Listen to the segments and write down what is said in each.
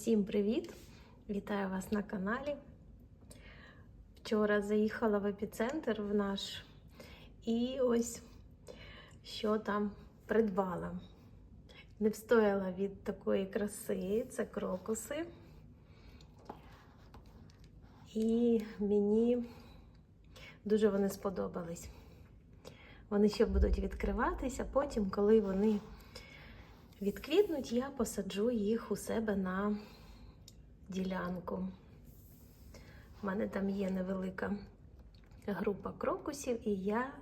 Всім привіт! Вітаю вас на каналі. Вчора заїхала в епіцентр в наш і ось що там придбала. Не встояла від такої краси, це крокуси. І мені дуже вони сподобались. Вони ще будуть відкриватися, потім, коли вони відквітнуть, я посаджу їх у себе на ділянку. У мене там є невелика група крокусів, і я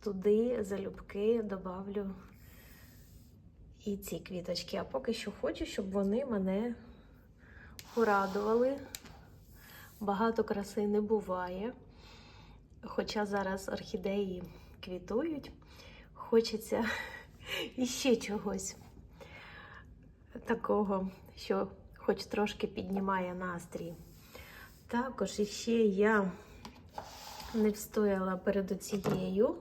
туди залюбки добавлю і ці квіточки. А поки що хочу, щоб вони мене порадували. Багато краси не буває. Хоча зараз орхідеї квітують, хочеться іще чогось такого, що хоч трошки піднімає настрій. Також іще я не встояла перед цією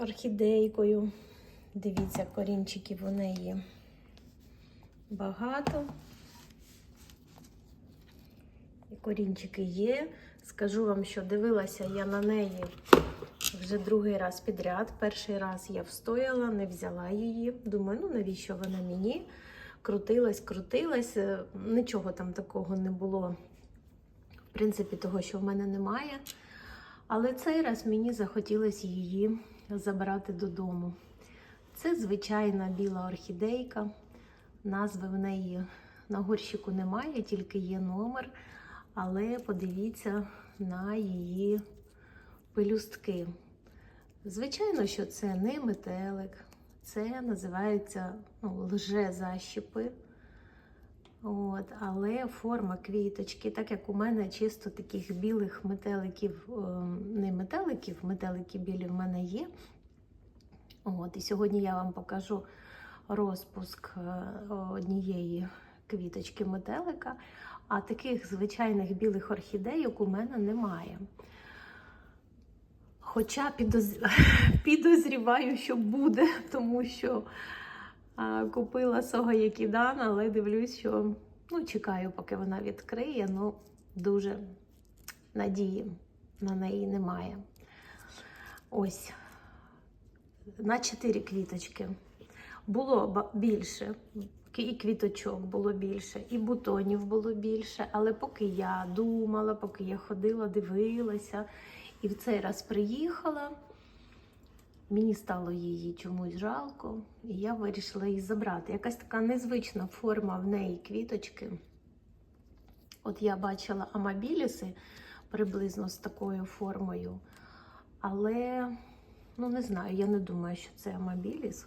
орхідейкою. Дивіться, корінчиків у неї багато. І корінчики є. Скажу вам, що дивилася я на неї вже другий раз підряд. Перший раз я встояла, не взяла її. Думаю, ну навіщо вона мені? Крутилась, крутилась, е, нічого там такого не було. В принципі, того, що в мене немає. Але цей раз мені захотілося її забрати додому. Це звичайна біла орхідейка. Назви в неї на горщику немає, тільки є номер. Але подивіться на її пелюстки. Звичайно, що це не метелик, це називаються ну, лже-защіпи. От, Але форма квіточки, так як у мене чисто таких білих метеликів, не метеликів, метелики білі в мене є. От, І сьогодні я вам покажу розпуск однієї квіточки метелика, а таких звичайних білих орхідейок у мене немає. Хоча підоз... підозріваю, що буде, тому що а, купила Согоякідан, але дивлюсь, що ну, чекаю, поки вона відкриє. Ну, дуже надії на неї немає. Ось на 4 квіточки. Було більше, і квіточок було більше, і бутонів було більше. Але поки я думала, поки я ходила, дивилася. І в цей раз приїхала, мені стало її чомусь жалко, і я вирішила її забрати. Якась така незвична форма в неї квіточки. От я бачила амабіліси приблизно з такою формою. Але, ну не знаю, я не думаю, що це амабіліс.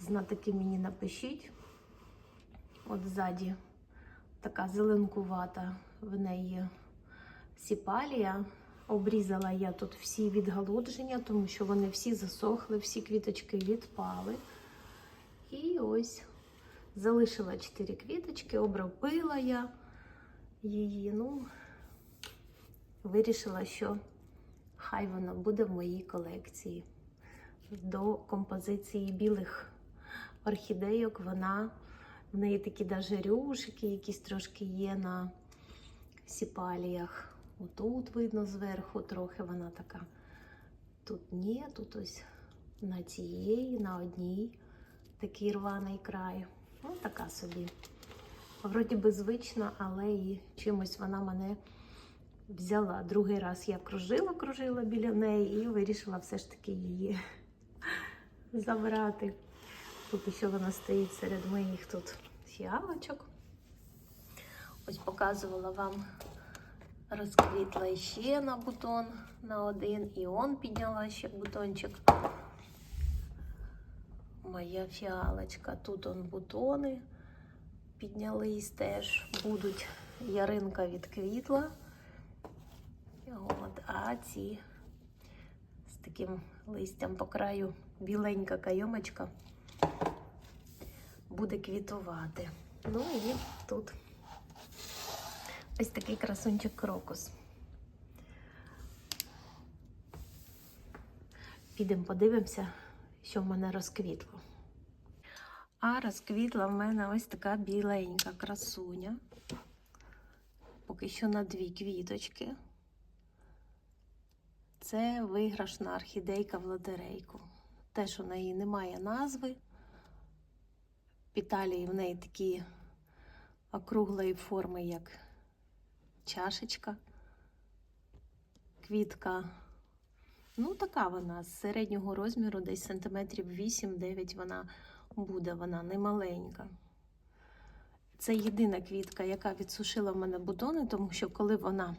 Знатоки мені напишіть. От ззаді така зеленкувата в неї сіпалія. Обрізала я тут всі відгалудження, тому що вони всі засохли, всі квіточки відпали. І ось залишила 4 квіточки, обробила я її. Ну, вирішила, що хай вона буде в моїй колекції. До композиції білих орхідейок вона, в неї такі даже рюшики, якісь трошки є на сіпаліях. Отут видно зверху трохи вона така. Тут ні, тут ось на цієї, на одній такий рваний край. Ну, така собі. Вроді би звична, але і чимось вона мене взяла. Другий раз я кружила, кружила біля неї і вирішила все ж таки її забрати. Поки що вона стоїть серед моїх тут фіалочок. Ось показувала вам розквітла ще на бутон на один, і он підняла ще бутончик. Моя фіалочка. Тут он бутони піднялись теж будуть. Яринка відквітла. От, а ці з таким листям по краю біленька кайомочка буде квітувати. Ну і тут. Ось такий красунчик крокус. Підемо подивимося, що в мене розквітло. А розквітла в мене ось така біленька красуня. Поки що на дві квіточки. Це виграшна орхідейка в лотерейку. Теж у неї немає назви. Піталії в неї такі округлої форми, як чашечка. Квітка. Ну, така вона з середнього розміру, десь сантиметрів 8-9 вона буде, вона не маленька. Це єдина квітка, яка відсушила в мене бутони, тому що коли вона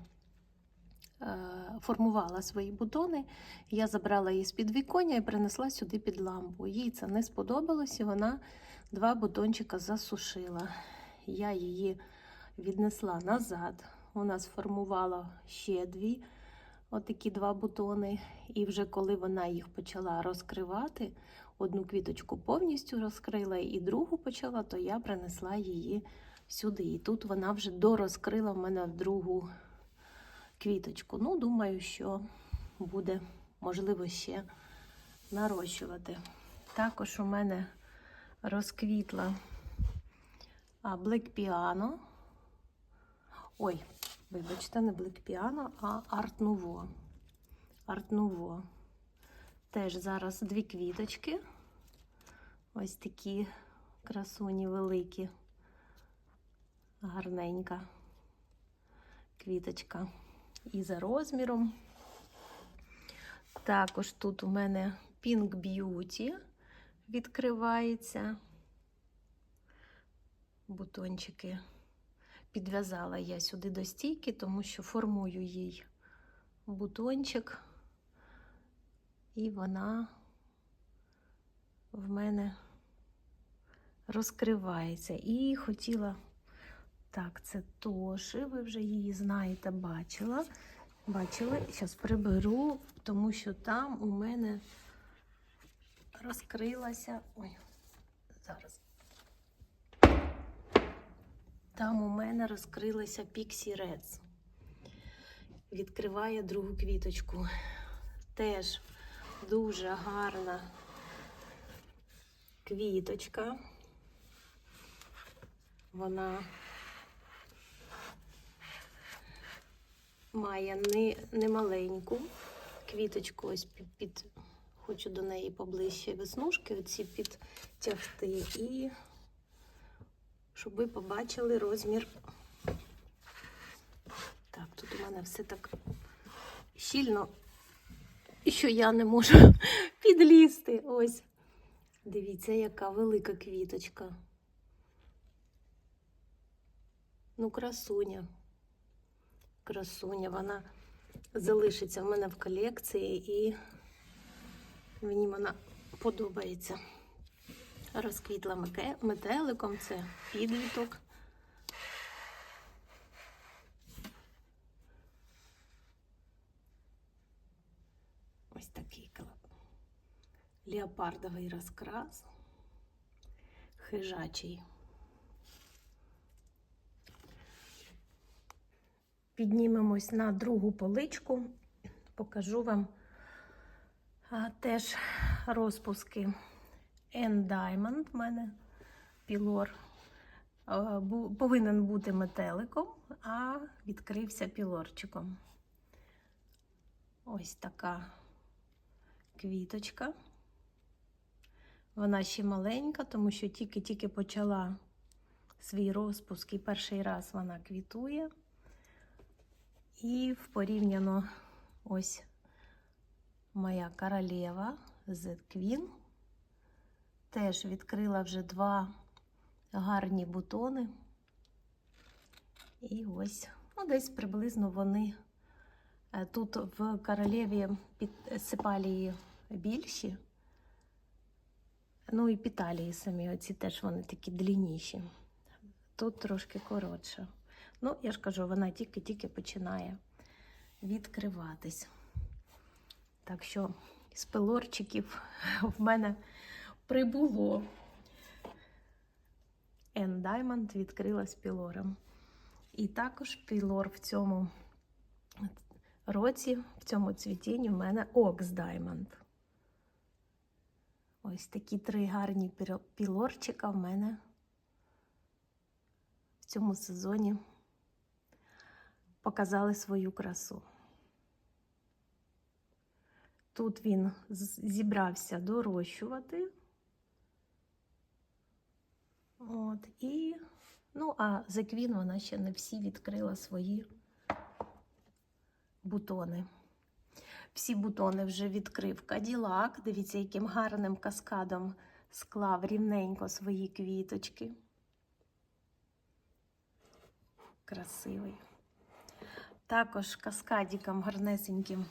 е, формувала свої бутони, я забрала її з під віконня і принесла сюди під лампу. Їй це не сподобалось, і вона два бутончика засушила. Я її віднесла назад. Вона сформувала ще дві, отакі два бутони. І вже коли вона їх почала розкривати, одну квіточку повністю розкрила і другу почала, то я принесла її сюди. І тут вона вже дорозкрила в мене другу квіточку. Ну, думаю, що буде можливо ще нарощувати. Також у мене розквітла Black Piano. Ой, вибачте, не Piano, а. Art Nouveau. Теж зараз дві квіточки. Ось такі красуні великі. Гарненька квіточка. І за розміром. Також тут у мене Pink Beauty відкривається. Бутончики підв'язала я сюди до стійки, тому що формую їй бутончик, і вона в мене розкривається. І хотіла, так, це Тоши, ви вже її знаєте, бачила. Бачили, зараз приберу, тому що там у мене розкрилася. Ой, зараз. Там у мене розкрилася Pixie Reds. Відкриває другу квіточку. Теж дуже гарна квіточка. Вона має не, не квіточку, ось під, під, хочу до неї поближче веснушки, оці підтягти, щоб ви побачили розмір. Так, тут у мене все так щільно, що я не можу підлізти. Ось. Дивіться, яка велика квіточка. Ну, красуня. Красуня, вона залишиться в мене в колекції і мені вона подобається. Розквітла метеликом, це підліток. Ось такий леопардовий розкрас, хижачий. Піднімемось на другу поличку, покажу вам теж розпуски N Diamond в мене пілор. Повинен бути метеликом, а відкрився пілорчиком. Ось така квіточка. Вона ще маленька, тому що тільки-тільки почала свій розпуск і перший раз вона квітує. І порівняно ось моя королева Z Queen. Теж відкрила вже два гарні бутони. І ось, ну, десь приблизно вони е, тут в королеві під сепалії більші. Ну і піталії самі, оці теж вони такі длинніші. Тут трошки коротше. Ну, я ж кажу, вона тільки-тільки починає відкриватись. Так що з пилорчиків в мене прибуло. N Diamond відкрила з пілором. І також пілор в цьому році, в цьому цвітінні в мене Ox Diamond. Ось такі три гарні пілорчика в мене в цьому сезоні показали свою красу. Тут він зібрався дорощувати. От, і, ну, а Зеквін вона ще не всі відкрила свої бутони. Всі бутони вже відкрив Каділак. Дивіться, яким гарним каскадом склав рівненько свої квіточки. Красивий. Також каскадіком гарнесеньким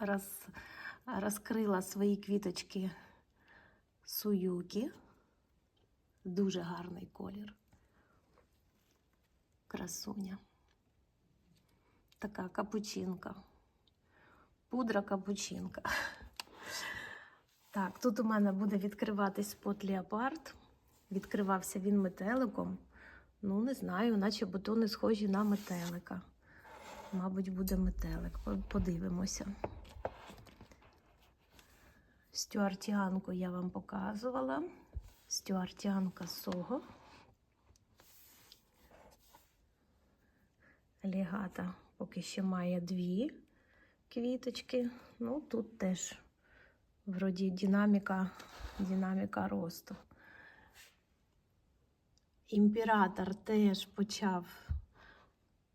роз, розкрила свої квіточки Суюкі. Дуже гарний колір. Красуня. Така капучинка. Пудра капучинка. Так, тут у мене буде відкриватись спот леопард. Відкривався він метеликом. Ну, не знаю, наче бутони схожі на метелика. Мабуть, буде метелик. Подивимося. Стюартіанку я вам показувала. Стюартіанка Сого. Лігата поки що має дві квіточки. Ну, тут теж вроді динаміка, динаміка росту. Імператор теж почав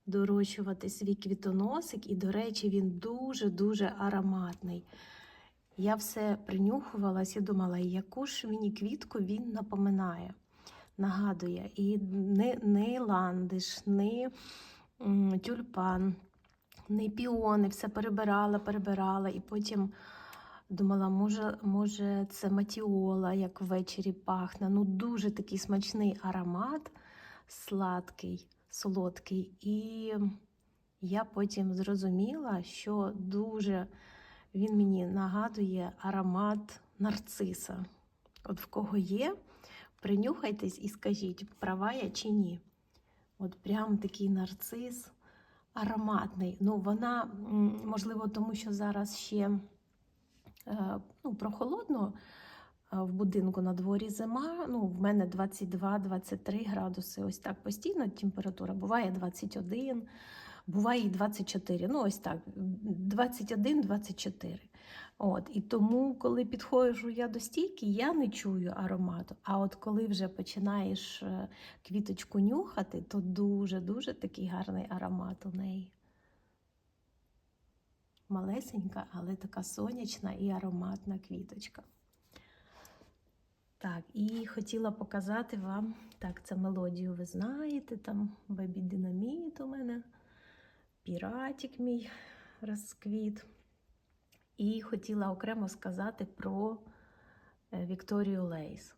дорощувати свій квітоносик, і, до речі, він дуже-дуже ароматний. Я все принюхувалась і думала, яку ж мені квітку він напоминає, нагадує. І не, не ландиш, не тюльпан, не піони, все перебирала, перебирала, і потім думала, може, може це матіола, як ввечері пахне. Ну, дуже такий смачний аромат, сладкий, солодкий. І я потім зрозуміла, що дуже він мені нагадує аромат нарциса. От в кого є, принюхайтесь і скажіть, права я чи ні. От прям такий нарцис ароматний. Ну, вона, можливо, тому що зараз ще е, ну, прохолодно е, в будинку на дворі зима. Ну, в мене 22-23 градуси. Ось так постійно температура. Буває 21, буває і 24. Ну, ось так, 21-24. От, і тому, коли підходжу я до стійки, я не чую аромату. А от коли вже починаєш е, квіточку нюхати, то дуже-дуже такий гарний аромат у неї. Малесенька, але така сонячна і ароматна квіточка. Так, і хотіла показати вам, так, це мелодію ви знаєте, там Бебі Динаміт у мене, піратик мій розквіт. І хотіла окремо сказати про е, Вікторію Лейс.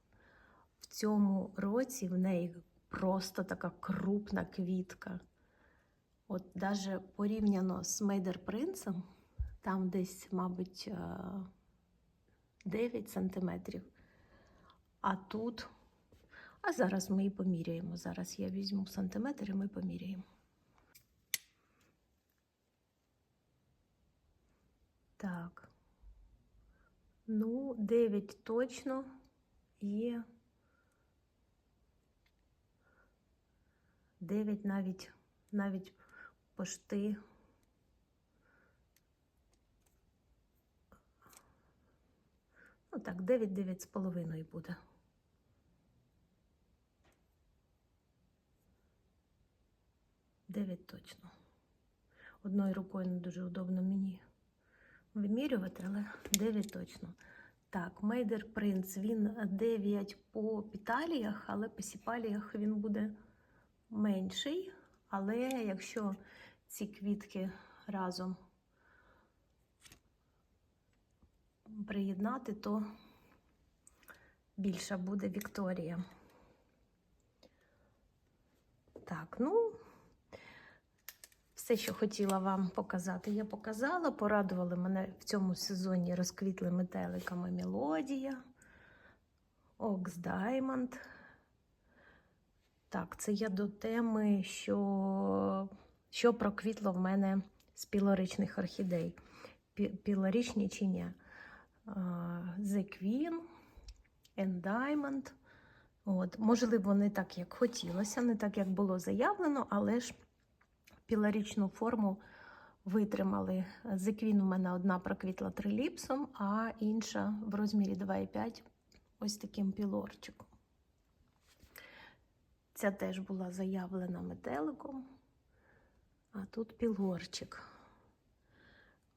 В цьому році в неї просто така крупна квітка. От даже порівняно з Мейдер Принцем, там десь, мабуть, е, 9 сантиметрів. А тут, а зараз ми і поміряємо. Зараз я візьму сантиметр і ми поміряємо. Так. Ну, 9 точно є. 9 навіть, навіть пошти. Ну так, 9, 9 з половиною буде. Дев'ять точно. Одною рукою не дуже удобно мені вимірювати, але 9 точно. Так, Мейдер Принц, він 9 по піталіях, але по сіпаліях він буде менший. Але якщо ці квітки разом приєднати, то більша буде Вікторія. Так, ну, все, що хотіла вам показати, я показала. Порадували мене в цьому сезоні розквітли метеликами мелодія, Окс Даймонд. Так, це я до теми, що, що проквітло в мене з пілоричних орхідей. Пі- Пілоричні чи ні? The Queen, and Diamond. От, можливо, не так, як хотілося, не так, як було заявлено, але ж пілорічну форму витримали. Зеквін у мене одна проквітла триліпсом, а інша в розмірі 2,5 ось таким пілорчиком. Ця теж була заявлена метеликом, а тут пілорчик.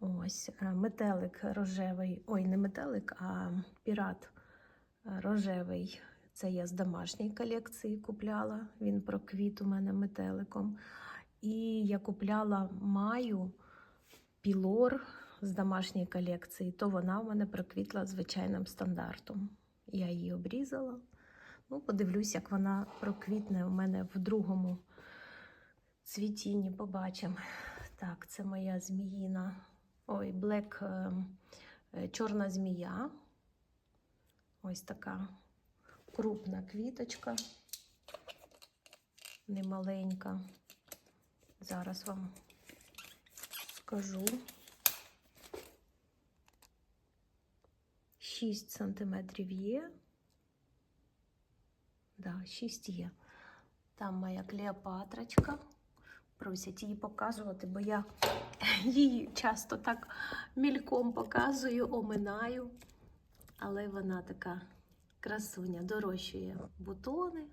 Ось е, метелик рожевий, ой, не метелик, а пірат рожевий. Це я з домашньої колекції купляла. Він проквіт у мене метеликом. І я купляла маю пілор з домашньої колекції, то вона у мене проквітла звичайним стандартом. Я її обрізала. Ну, подивлюсь, як вона проквітне у мене в другому цвітінні. Побачимо. Так, це моя зміїна. Ой, блек, е, чорна змія. Ось така крупна квіточка, немаленька. Зараз вам скажу. 6 сантиметрів є. Да, 6 є. Там моя Клеопатрочка. Просять її показувати, бо я її часто так мільком показую, оминаю. Але вона така красуня, дорощує бутони.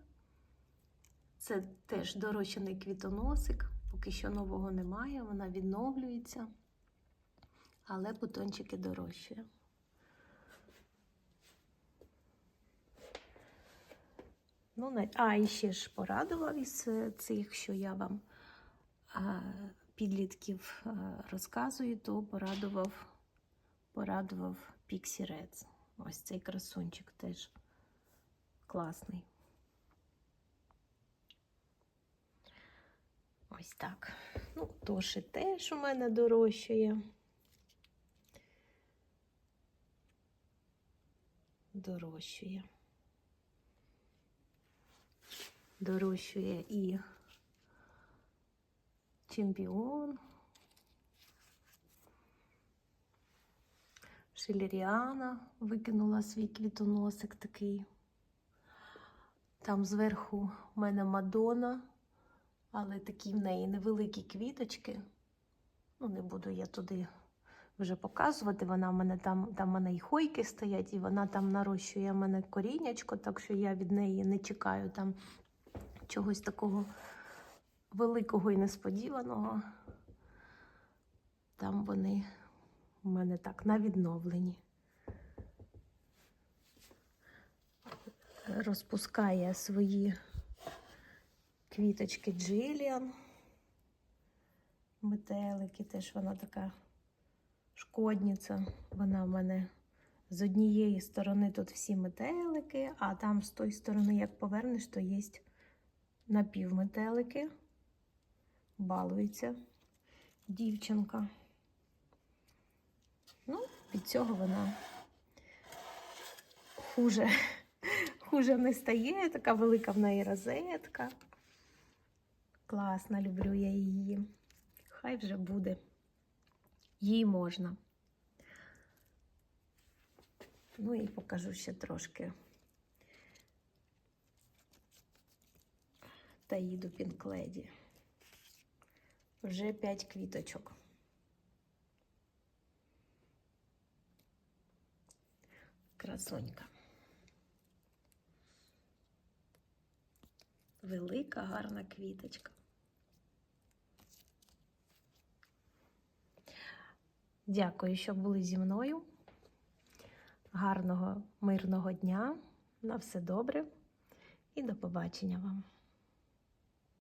Це теж дорощений квітоносик. Поки що нового немає, вона відновлюється, але бутончики дорощує. Ну, а, і ще ж порадував із цих, що я вам підлітків розказую, то порадував, порадував Pixie Reds. Ось цей красунчик теж класний. Ось так. Ну, Тоші теж у мене дорощує. Дорощує. Дорощує і чемпіон. Шелеріана викинула свій квітоносик такий. Там зверху в мене Мадона, але такі в неї невеликі квіточки. Ну, не буду я туди вже показувати. Вона в мене там, там в мене і хойки стоять, і вона там нарощує в мене коріннячко, так що я від неї не чекаю там чогось такого великого і несподіваного. Там вони у мене так на відновленні. Розпускає свої квіточки Джиліан. Метелики, теж вона така шкодниця. Вона в мене з однієї сторони тут всі метелики, а там з тої сторони, як повернеш, то є напівметелики. Балується дівчинка. Ну, від цього вона хуже, хуже не стає. Така велика в неї розетка. Класна, люблю я її. Хай вже буде. Їй можна. Ну і покажу ще трошки. Та їду пінкледі. Вже 5 квіточок. Красонька. Велика, гарна квіточка. Дякую, що були зі мною. Гарного, мирного дня. На все добре і до побачення вам.